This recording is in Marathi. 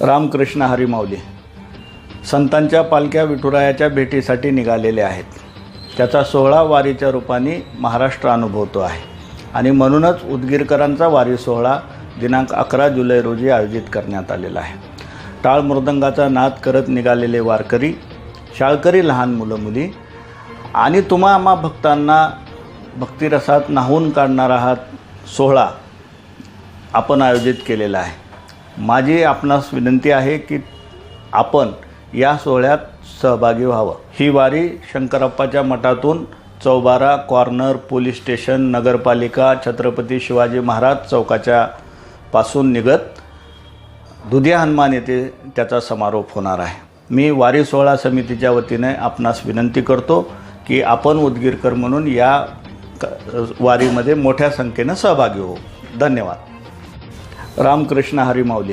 रामकृष्ण हरिमावली संतांच्या पालख्या विठुरायाच्या भेटीसाठी निघालेल्या आहेत. त्याचा सोहळा वारीच्या रूपाने महाराष्ट्र अनुभवतो आहे. आणि म्हणूनच उदगीरकरांचा वारी सोहळा दिनांक अकरा जुलै रोजी आयोजित करण्यात आलेला आहे. टाळ मृदंगाचा नाद करत निघालेले वारकरी शाळकरी लहान मुलं मुली आणि तुम्हा आम्हा भक्तांना भक्तिरसात नाहून काढणारा हा सोहळा आपण आयोजित केलेला आहे. माझी आपणास विनंती आहे की आपण या सोहळ्यात सहभागी व्हावं. ही वारी शंकरप्पाच्या मठातून चौबारा कॉर्नर पोलीस स्टेशन नगरपालिका छत्रपती शिवाजी महाराज चौकाच्या पासून निघत दुधिया हनुमान येथे त्याचा समारोप होणार आहे. मी वारी सोहळा समितीच्या वतीने आपणास विनंती करतो की आपण उदगीरकर म्हणून या क- वारीमध्ये मोठ्या संख्येनं सहभागी होऊ. धन्यवाद. रामकृष्ण हरिमाऊली.